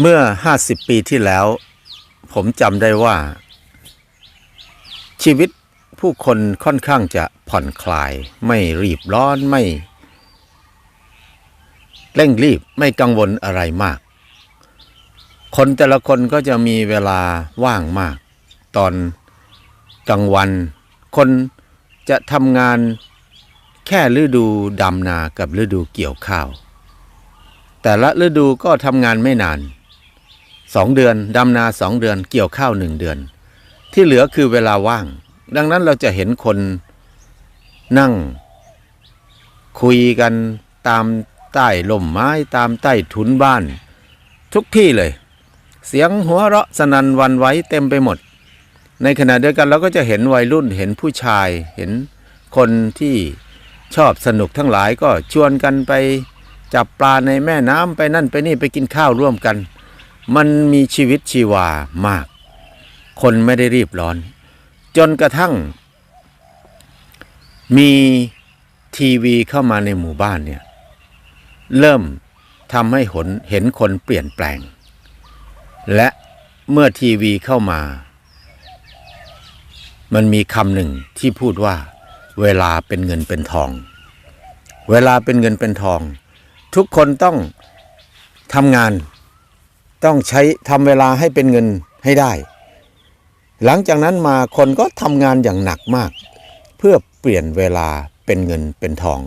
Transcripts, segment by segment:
เมื่อ50ปีที่แล้ว ผมจำได้ว่า ชีวิตผู้คนค่อนข้างจะผ่อนคลาย ไม่รีบร้อนไม่ เร่งรีบไม่กังวลอะไรมาก คนแต่ละคนก็จะมีเวลาว่างมาก ตอนกลางวัน คนจะทำงานแค่ฤดูดำนากับฤดูเกี่ยวข้าว แต่ละฤดูก็ทำงานไม่นาน สองเดือนดำนาสองเดือน เกี่ยวข้าวหนึ่งเดือน ที่เหลือคือเวลาว่าง ดังนั้นเราจะเห็นคนนั่ง คุยกันตามใต้ล่มไม้ตามใต้ถุนบ้าน ทุกที่เลย เสียงหัวเราะสนันวันไหวเต็มไปหมด ในขณะเดียวกันเราก็จะเห็นวัยรุ่นเห็นผู้ชาย เห็นคนที่ชอบสนุกทั้งหลายก็ชวนกันไปจับปลาในแม่น้ำไปนั่นไปนี่ไปกินข้าวร่วมกัน มันมีชีวิตชีวามาก คนไม่ได้รีบร้อน จนกระทั่ง มีทีวีเข้ามาในหมู่บ้านเนี่ย เริ่มทำให้หนเห็นคนเปลี่ยนแปลง และเมื่อทีวีเข้ามา มันมีคำหนึ่งที่พูดว่า เวลาเป็นเงินเป็นทอง เวลาเป็นเงินเป็นทอง ทุกคนต้องทำงาน ต้องใช้ทำเวลาให้เป็นเงินให้ได้ หลังจากนั้นมาคนก็ทำงานอย่างหนักมาก เพื่อเปลี่ยนเวลาเป็นเงินเป็นทอง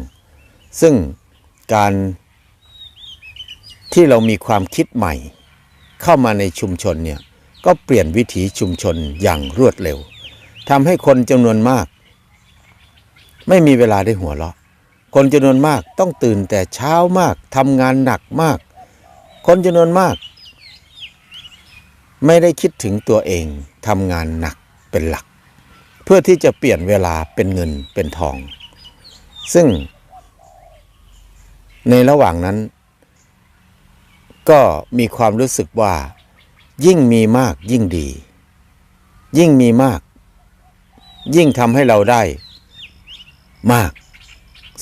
ซึ่งการที่เรามีความคิดใหม่ เข้ามาในชุมชนเนี่ยก็เปลี่ยนวิถีชุมชนอย่างรวดเร็วทำให้คนจำนวนมาก ไม่มีเวลาได้หัวเราะ คนจำนวนมากต้องตื่นแต่เช้ามากทำงานหนักมาก คนจำนวนมาก ไม่ได้คิดถึงตัวเองทำงานหนักเป็นหลัก เพื่อที่จะเปลี่ยนเวลาเป็นเงินเป็นทอง ซึ่ง ในระหว่างนั้น ก็มีความรู้สึกว่า ยิ่งมีมากยิ่งดี ยิ่งมีมาก ยิ่งทำให้เราได้มาก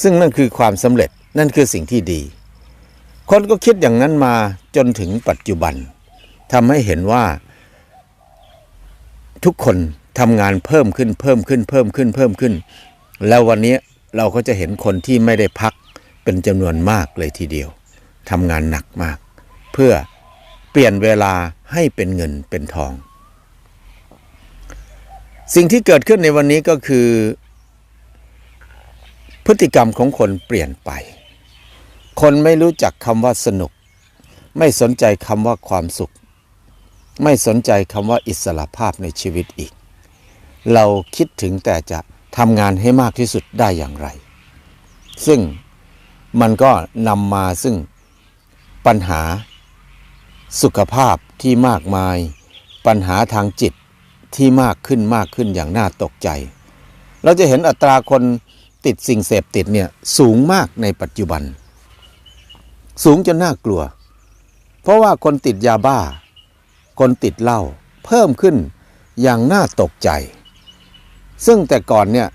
ซึ่งนั่นคือความสำเร็จนั่นคือสิ่งที่ดี คนก็คิดอย่างนั้นมาจนถึงปัจจุบัน ทำให้เห็นว่า ทุกคนทำงานเพิ่มขึ้นเพิ่มขึ้นเพิ่มขึ้นเพิ่มขึ้น แล้ววันนี้เราก็จะเห็นคนที่ไม่ได้พักเป็นจำนวนมากเลยทีเดียวทำงานหนักมาก เพื่อเปลี่ยนเวลาให้เป็นเงินเป็นทอง สิ่งที่เกิดขึ้นในวันนี้ก็คือ พฤติกรรมของคนเปลี่ยนไป คนไม่รู้จักคำว่าสนุก ไม่สนใจคำว่าความสุข ไม่สนใจคำว่าอิสระภาพในชีวิตอีก เราคิดถึงแต่จะทำงานให้มากที่สุดได้อย่างไร ซึ่งมันก็นำมาซึ่งปัญหาสุขภาพที่มากมาย ปัญหาทางจิตที่มากขึ้นมากขึ้นอย่างน่าตกใจ เราจะเห็นอัตราคนติดสิ่งเสพติดเนี่ยสูงมากในปัจจุบัน สูงจนน่ากลัว เพราะว่าคนติดยาบ้า คนติดเหล้าเพิ่มขึ้นอย่างน่าตกใจ ซึ่งแต่ก่อนเนี่ย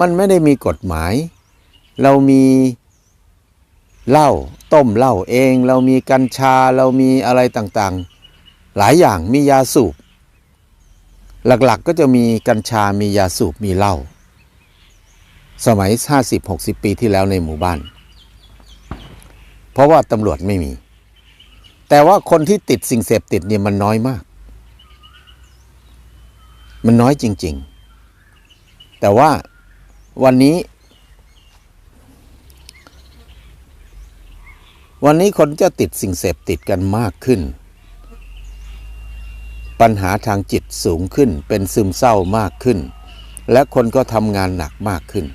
มันไม่ได้มีกฎหมาย เรามีเหล้าต้มเหล้าเอง เรามีกัญชาเรามีอะไรต่างๆ หลายอย่างมียาสูบ หลักๆก็จะมีกัญชามียาสูบมีเหล้าสมัย 50-60 ปีที่แล้วในหมู่บ้าน เพราะว่าตำรวจไม่มี แต่ว่าคนที่ติดสิ่งเสพติดเนี่ยมันน้อยมาก มันน้อยจริง ๆ แต่ว่าวันนี้ วันนี้คนจะติดสิ่งเสพติดกันมากขึ้น ปัญหาทางจิตสูงขึ้น เป็นซึมเศร้ามากขึ้น และคนก็ทำงานหนักมากขึ้น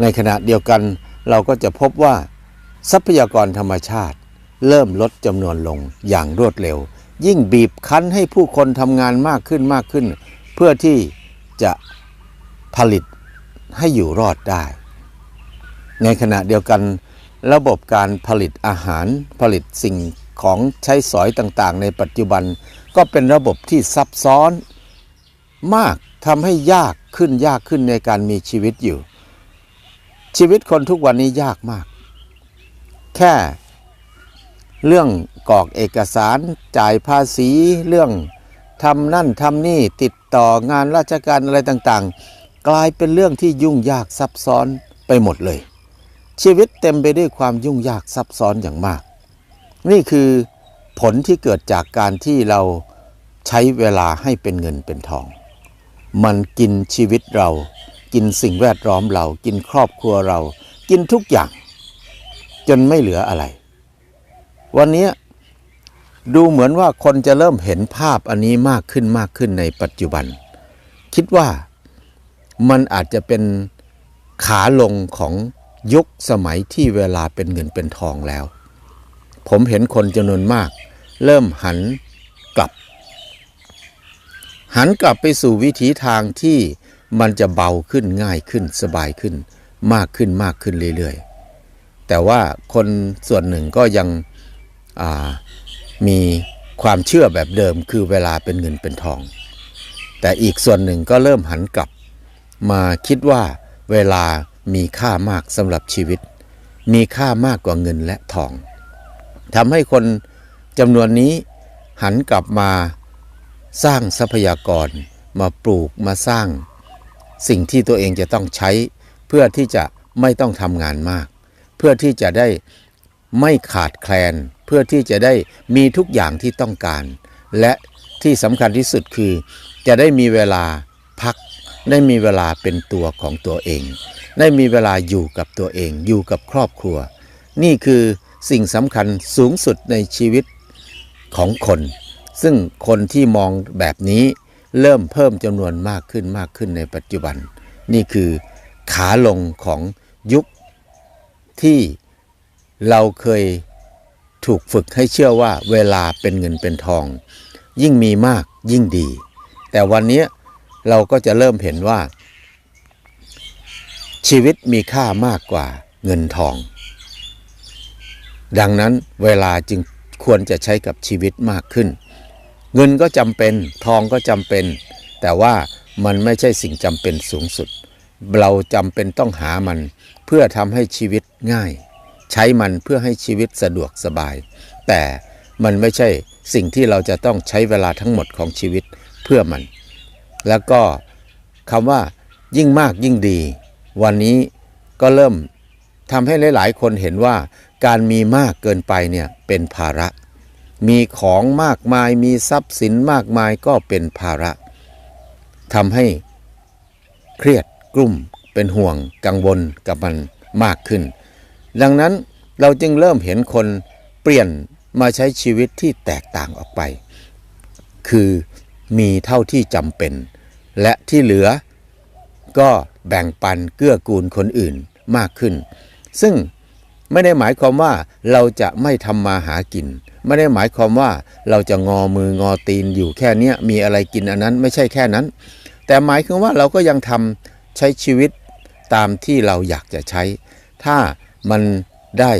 ในขณะเดียวกันเราก็จะพบว่าทรัพยากรธรรมชาติ เริ่มลดจำนวนลงอย่างรวดเร็ว ยิ่งบีบคั้นให้ผู้คนทำงานมากขึ้นมากขึ้น เพื่อที่จะผลิตให้อยู่รอดได้ ในขณะเดียวกัน ระบบการผลิตอาหารผลิตสิ่งของใช้สอยต่างๆ ในปัจจุบันก็เป็นระบบที่ซับซ้อนมากทำให้ยากขึ้นยากขึ้นในการมีชีวิตอยู่ ชีวิตคนทุกวันนี้ยากมาก แค่ เรื่องกรอกเอกสารจ่ายภาษีเรื่องทำนั่นทำนี่ติดต่องานราชการอะไรต่างๆ กลายเป็นเรื่องที่ยุ่งยากซับซ้อนไปหมดเลย ชีวิตเต็มไปด้วยความยุ่งยากซับซ้อนอย่างมาก นี่คือผลที่เกิดจากการที่เราใช้เวลาให้เป็นเงินเป็นทอง มันกินชีวิตเรา กินสิ่งแวดล้อมเรา กินครอบครัวเรา กินทุกอย่าง จนไม่เหลืออะไร วันนี้ดูเหมือนว่าคนจะเริ่มเห็นภาพอันนี้มากขึ้นมากขึ้นในปัจจุบัน คิดว่ามันอาจจะเป็นขาลงของยุคสมัยที่เวลาเป็นเงินเป็นทองแล้ว ผมเห็นคนจำนวนมาก เริ่มหันกลับ หันกลับไปสู่วิถีทางที่มันจะเบาขึ้นง่ายขึ้นสบายขึ้น มากขึ้นมากขึ้นเรื่อยๆ แต่ว่าคนส่วนหนึ่งก็ยัง มีความเชื่อแบบเดิมคือเวลาเป็นเงินเป็นทอง แต่อีกส่วนหนึ่งก็เริ่มหันกลับ มาคิดว่าเวลามีค่ามากสำหรับชีวิต มีค่ามากกว่าเงินและทองทำให้คนจำนวนนี้หันกลับมาสร้างทรัพยากรมาปลูกมาสร้าง สิ่งที่ตัวเองจะต้องใช้ เพื่อที่จะไม่ต้องทำงานมาก เพื่อที่จะได้ ไม่ขาดแคลนเพื่อที่จะได้มีทุกอย่างที่ต้องการ และที่สำคัญที่สุดคือ จะได้มีเวลาพัก ได้มีเวลาเป็นตัวของตัวเอง ได้มีเวลาอยู่กับตัวเอง อยู่กับครอบครัว นี่คือสิ่งสำคัญสูงสุดในชีวิตของคน ซึ่งคนที่มองแบบนี้เริ่มเพิ่มจำนวนมากขึ้นมากขึ้นในปัจจุบัน นี่คือขาลงของยุคที่ เราเคยถูกฝึกให้เชื่อว่าเวลาเป็นเงินเป็นทอง ยิ่งมีมากยิ่งดี แต่วันนี้เราก็จะเริ่มเห็นว่า ชีวิตมีค่ามากกว่าเงินทอง ดังนั้นเวลาจึงควรจะใช้กับชีวิตมากขึ้น เงินก็จำเป็นทองก็จำเป็น แต่ว่ามันไม่ใช่สิ่งจำเป็นสูงสุด เราจำเป็นต้องหามันเพื่อทำให้ชีวิตง่าย ใช้มันเพื่อให้ชีวิตสะดวกสบาย แต่มันไม่ใช่สิ่งที่เราจะต้องใช้เวลาทั้งหมดของชีวิตเพื่อมัน แล้วก็คำว่ายิ่งมากยิ่งดี วันนี้ก็เริ่มทำให้หลาย ๆ คนเห็นว่าการมีมากเกินไปเนี่ยเป็นภาระ มีของมากมายมีทรัพย์สินมากมายก็เป็นภาระทำให้เครียดกลุ่มเป็นห่วงกังวลกับมันมากขึ้น ดังนั้นเราจึงเริ่มเห็นคนเปลี่ยนมาใช้ชีวิตที่แตกต่างออกไป คือมีเท่าที่จำเป็น และที่เหลือก็แบ่งปันเกื้อกูลคนอื่นมากขึ้น ซึ่งไม่ได้หมายความว่าเราจะไม่ทำมาหากิน ไม่ได้หมายความว่าเราจะงอมืองอตีนอยู่แค่เนี้ยมีอะไรกินอันนั้นไม่ใช่แค่นั้น แต่หมายคือว่าเราก็ยังทำใช้ชีวิตตามที่เราอยากจะใช้ ถ้า มันได้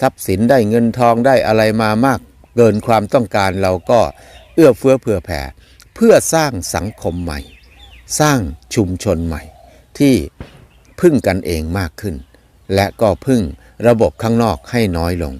ทรัพย์สินได้เงินทองได้อะไรมามาก เกินความต้องการเราก็เอื้อเฟื้อเผื่อแผ่ เพื่อสร้างสังคมใหม่ สร้างชุมชนใหม่ ที่พึ่งกันเองมากขึ้น และก็พึ่งระบบข้างนอกให้น้อยลง